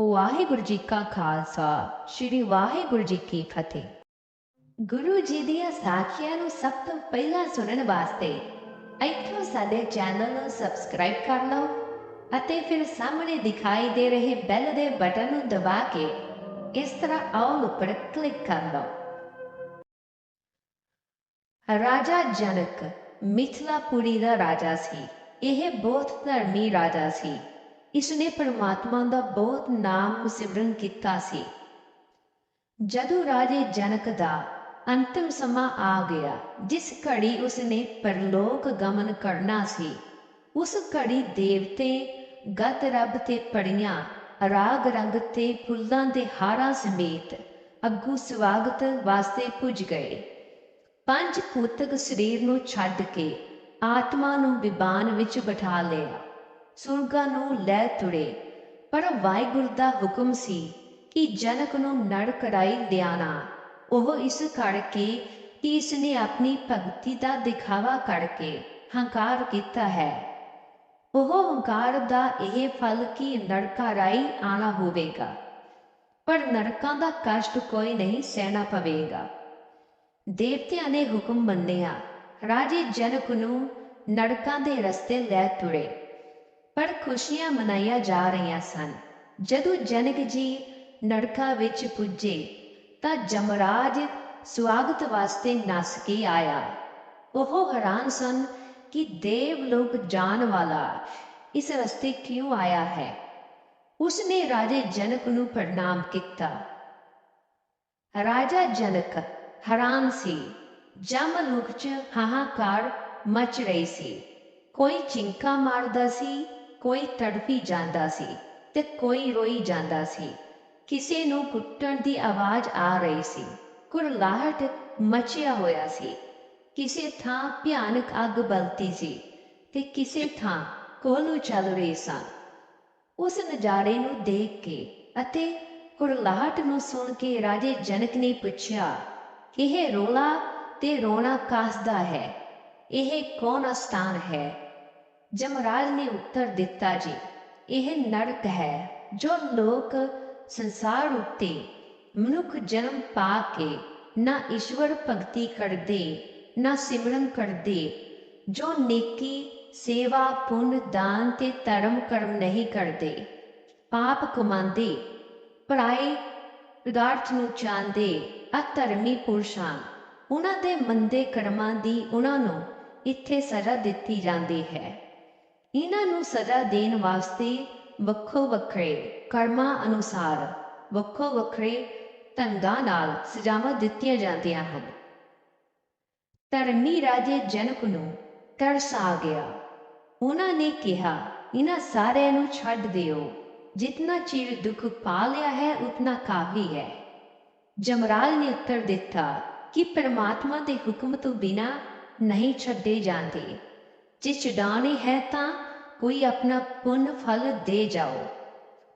ਵਾਹਿਗੁਰੂ ਜੀ ਕਾ ਖਾਲਸਾ, ਸ੍ਰੀ ਵਾਹਿਗੁਰੂ ਜੀ ਕੀ ਫਤਿਹ। ਗੁਰੂ ਜੀ ਦੀਆਂ ਸਾਖੀਆਂ ਨੂੰ ਸਭ ਤੋਂ ਪਹਿਲਾਂ ਸੁਣਨ ਵਾਸਤੇ ਇੱਥੋਂ ਸਾਡੇ ਚੈਨਲ ਨੂੰ ਸਬਸਕ੍ਰਾਈਬ ਕਰ ਲਓ ਅਤੇ ਫਿਰ ਸਾਹਮਣੇ ਦਿਖਾਈ ਦੇ ਰਹੇ ਬੈਲ ਦੇ ਬਟਨ ਨੂੰ ਦਬਾ ਕੇ ਇਸ ਤਰ੍ਹਾਂ ਆਲ ਉੱਪਰ ਕਲਿੱਕ ਕਰ ਲਓ। ਰਾਜਾ ਜਨਕ ਮਿਥਿਲਾਪੁਰੀ ਦਾ ਰਾਜਾ ਸੀ। ਇਹ ਬਹੁਤ ਧਰਮੀ ਰਾਜਾ ਸੀ। ਇਸਨੇ ਪਰਮਾਤਮਾ ਦਾ ਬਹੁਤ ਨਾਮ ਸਿਮਰਨ ਕੀਤਾ ਸੀ। ਜਦੋਂ ਰਾਜੇ ਜਨਕ ਦਾ ਅੰਤਿਮ ਸਮਾਂ ਆ ਗਿਆ, ਜਿਸ ਘੜੀ ਉਸਨੇ ਪਰਲੋਕ ਗਮਨ ਕਰਨਾ ਸੀ, ਉਸ ਘੜੀ ਦੇਵਤੇ ਗਤ ਰੱਬ ਤੇ ਪੜੀਆਂ, ਰਾਗ ਰੰਗ ਤੇ ਫੁੱਲਾਂ ਦੇ ਹਾਰਾਂ ਸਮੇਤ ਅੱਗੂ ਸਵਾਗਤ ਵਾਸਤੇ ਪੁੱਜ ਗਏ। ਪੰਜ ਭੂਤਕ ਸਰੀਰ ਨੂੰ ਛੱਡ ਕੇ ਆਤਮਾ ਨੂੰ ਵਿਬਾਨ ਵਿੱਚ ਬਿਠਾ ਲਿਆ। ਸੁਰਗਾਂ ਨੂੰ ਲੈ ਤੁਰੇ। ਪਰ ਵਾਹਿਗੁਰੂ ਦਾ ਹੁਕਮ ਸੀ ਕਿ ਜਨਕ ਨੂੰ ਨੜ ਕੜਾਈ ਲਿਆਣਾ ਉਹ ਇਸ ਕਰਕੇ ਕਿ ਇਸਨੇ ਆਪਣੀ ਭਗਤੀ ਦਾ ਦਿਖਾਵਾ ਕਰਕੇ ਹੰਕਾਰ ਕੀਤਾ ਹੈ। ਉਹ ਹੰਕਾਰ ਦਾ ਇਹ ਫਲ ਕਿ ਨਰਕਾ ਰਾਈ ਆਣਾ ਹੋਵੇਗਾ। ਪਰ ਨਰਕਾਂ ਦਾ ਕਸ਼ਟ ਕੋਈ ਨਹੀਂ ਸਹਿਣਾ ਪਵੇਗਾ। ਦੇਵਤਿਆਂ ਨੇ ਹੁਕਮ ਮੰਨਿਆ, ਰਾਜੇ ਜਨਕ ਨੂੰ ਨਰਕਾਂ ਦੇ ਰਸਤੇ ਲੈ ਤੁਰੇ। ਪਰ ਖੁਸ਼ੀਆਂ ਮਨਾਈਆਂ ਜਾ ਰਹੀਆਂ ਸਨ। ਜਦੋਂ ਜਨਕ ਜੀ ਨੜਕਾ ਵਿੱਚ ਪੁੱਜੇ, ਤਾਂ ਜਮਰਾਜ ਸਵਾਗਤ ਵਾਸਤੇ ਨਸ ਕੇ ਆਇਆ। ਉਹ ਹੈਰਾਨ ਸਨ ਕਿ ਦੇਵ ਲੋਕ ਜਾਣ ਵਾਲਾ ਇਸ ਰਸਤੇ ਕਿਉਂ ਆਇਆ ਹੈ। ਉਸਨੇ ਰਾਜੇ ਜਨਕ ਨੂੰ ਪ੍ਰਣਾਮ ਕੀਤਾ। ਰਾਜਾ ਜਨਕ ਹੈਰਾਨ ਸੀ। ਜਮ ਜਮਲੋਕ ਚ ਹਾਹਾਕਾਰ ਮਚ ਰਹੀ ਸੀ। ਕੋਈ ਚਿੰਕਾ ਮਾਰਦਾ ਸੀ ਕੋਈ ਤੜਫੀ ਜਾਂਦਾ ਸੀ ਤੇ ਕੋਈ ਰੋਈ ਜਾਂਦਾ ਸੀ। ਕਿਸੇ ਨੂੰ ਕੁੱਟਣ ਦੀ ਆਵਾਜ਼ ਆ ਰਹੀ ਸੀ। ਕੁਰਲਾਹਟ ਮਚਿਆ ਹੋਇਆ ਸੀ। ਕਿਸੇ ਥਾਂ ਭਿਆਨਕ ਅੱਗ ਬਲਦੀ ਸੀ ਤੇ ਕਿਸੇ ਥਾਂ ਕੋਲੂ ਚੱਲ ਰਹੇ ਸਨ। ਉਸ ਨਜ਼ਾਰੇ ਨੂੰ ਦੇਖ ਕੇ ਅਤੇ ਕੁਰਲਾਹਟ ਨੂੰ ਸੁਣ ਕੇ ਰਾਜੇ ਜਨਕ ਨੇ ਪੁੱਛਿਆ, ਇਹ ਰੋਲਾ ਤੇ ਰੋਣਾ ਕਾਸਦਾ ਹੈ? ਇਹ ਕੌਣ ਸਥਾਨ ਹੈ? ਜਮਰਾਜ ਨੇ ਉੱਤਰ ਦਿੱਤਾ ਜੀ, ਇਹ ਨਰਕ ਹੈ ਜੋ ਲੋਕ ਸੰਸਾਰ ਉੱਤੇ ਮਨੁੱਖ ਜਨਮ ਪਾ ਕੇ ਨਾ ਈਸ਼ਵਰ ਭਗਤੀ ਕਰਦੇ, ਨਾ ਸਿਮਰਨ ਕਰਦੇ, ਜੋ ਨੇਕੀ, ਸੇਵਾ, ਪੁੰਨ, ਦਾਨ ਤੇ ਧਰਮ, ਕਰਮ ਨਹੀਂ ਕਰਦੇ, ਪਾਪ ਕਮਾਉਂਦੇ, ਪਰਾਏ ਪਦਾਰਥ ਨੂੰ ਚਾਹੁੰਦੇ, ਅਧਰਮੀ ਪੁਰਸ਼ਾਂ, ਉਹਨਾਂ ਦੇ ਮੰਦੇ ਕਰਮਾਂ ਦੀ ਉਹਨਾਂ ਨੂੰ ਇੱਥੇ ਸਜ਼ਾ ਦਿੱਤੀ ਜਾਂਦੀ ਹੈ। ਇਹਨਾਂ ਨੂੰ ਸਜ਼ਾ ਦੇਣ ਵਾਸਤੇ ਵੱਖੋ ਵੱਖਰੇ ਕਰਮਾਂ ਅਨੁਸਾਰ, ਵੱਖੋ ਵੱਖਰੇ ਢੰਗਾਂ ਨਾਲ ਸਜ਼ਾਵਾਂ ਦਿੱਤੀਆਂ ਜਾਂਦੀਆਂ ਹਨ। ਧਰਮੀ ਰਾਜੇ ਜਨਕ ਨੂੰ ਤਰਸ ਆ ਗਿਆ। ਉਹਨਾਂ ਨੇ ਕਿਹਾ, ਇਹਨਾਂ ਸਾਰਿਆਂ ਨੂੰ ਛੱਡ ਦਿਓ। ਜਿਤਨਾ ਚਿਰ ਦੁੱਖ ਪਾ ਲਿਆ ਹੈ, ਉਤਨਾ ਕਾਫੀ ਹੈ। ਜਮਰਾਲ ਨੇ ਉੱਤਰ ਦਿੱਤਾ ਕਿ ਪਰਮਾਤਮਾ ਦੇ ਹੁਕਮ ਤੋਂ ਬਿਨਾ ਨਹੀਂ ਛੱਡੇ ਜਾਂਦੇ। ਜੇ ਛਡਾਣੇ ਹੈ ਤਾਂ ਕੋਈ ਆਪਣਾ ਪੁੰਨ ਫਲ ਦੇ ਜਾਓ।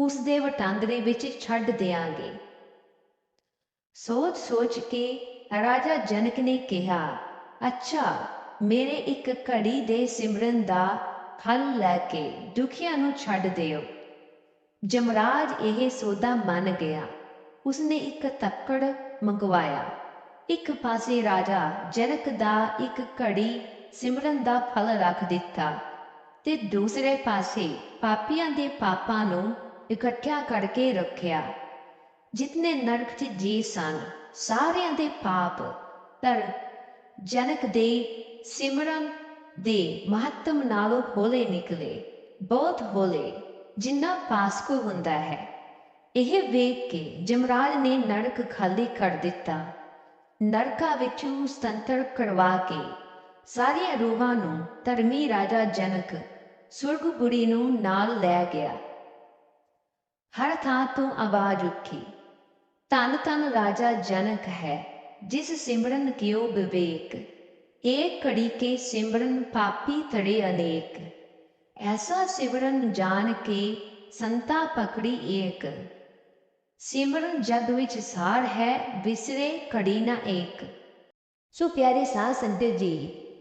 ਉਸ ਦੇ ਵਟਾਂਦਰੇ ਵਿੱਚ ਛੱਡ ਦਿਆਂਗੇ। ਸੋਚ ਸੋਚ ਕੇ ਰਾਜਾ ਜਨਕ ਨੇ ਕਿਹਾ, ਅੱਛਾ, ਮੇਰੇ ਇੱਕ ਘੜੀ ਦੇ ਸਿਮਰਨ ਦਾ ਫਲ ਲੈ ਕੇ ਦੁਖੀਆਂ ਨੂੰ ਛੱਡ ਦਿਓ। ਜਮਰਾਜ ਇਹ ਸੌਦਾ ਮੰਨ ਗਿਆ। ਉਸਨੇ ਇੱਕ ਤੱਕੜ ਮੰਗਵਾਇਆ। ਇੱਕ ਪਾਸੇ ਰਾਜਾ ਜਨਕ ਦਾ ਇੱਕ ਘੜੀ ਸਿਮਰਨ ਦਾ ਫਲ ਰੱਖ ਦਿੱਤਾ ਤੇ ਦੂਸਰੇ ਪਾਸੇ ਪਾਪੀਆਂ ਦੇ ਪਾਪਾਂ ਨੂੰ ਇਕੱਠਿਆ ਕਰਕੇ ਰੱਖਿਆ, ਜਿਤਨੇ ਨਰਕ 'ਚ ਜੀ ਸਨ, ਸਾਰਿਆਂ ਦੇ ਪਾਪ ਤਰ ਜਨਕ ਦੇ ਸਿਮਰਨ ਦੇ ਮਹੱਤਮ ਨਾਲੋਂ ਹੋਲੇ ਨਿਕਲੇ, ਬਹੁਤ ਹੋਲੇ, ਜਿੰਨਾ ਪਾਸਕੋ ਹੁੰਦਾ ਹੈ। ਇਹ ਵੇਖ ਕੇ ਜਮਰਾਜ ਨੇ ਨਰਕ ਖਾਲੀ ਕਰ ਦਿੱਤਾ। ਨਰਕਾ ਵਿੱਚੋਂ ਸੁਤੰਤਰ ਕਰਵਾ ਕੇ ਸਾਰੀਆਂ ਰੂਹਾਂ ਨੂੰ ਧਰਮੀ ਰਾਜਾ ਜਨਕ ਸੁਰਗਪੁਰੀ ਨੂੰ ਨਾਲ ਲੈ ਗਿਆ। ਹਰ ਥਾਂ ਤੋਂ ਆਵਾਜ਼ ਉੱਠੀ। ਤਨ ਤਨ ਰਾਜਾ ਜਨਕ ਹੈ, ਜਿਸ ਸਿਮਰਨ ਕਿਉ ਵਿਵੇਕ? ਏਕ ਘੜੀ ਕੇ ਸਿਮਰਨ ਪਾਪੀ ਤੜੇ ਅਨੇਕ। ਐਸਾ ਸਿਮਰਨ ਜਾਣ ਕੇ ਸੰਤਾ ਪਕੜੀ ਏਕ। ਸਿਮਰਨ ਜਗ ਵਿੱਚ ਸਾਰ ਹੈ, ਵਿਸਰੇ ਘੜੀ ਨਾ ਏਕ। ਸੋ ਪਿਆਰੇ ਸਾਧ ਸੰਗਤ ਜੀ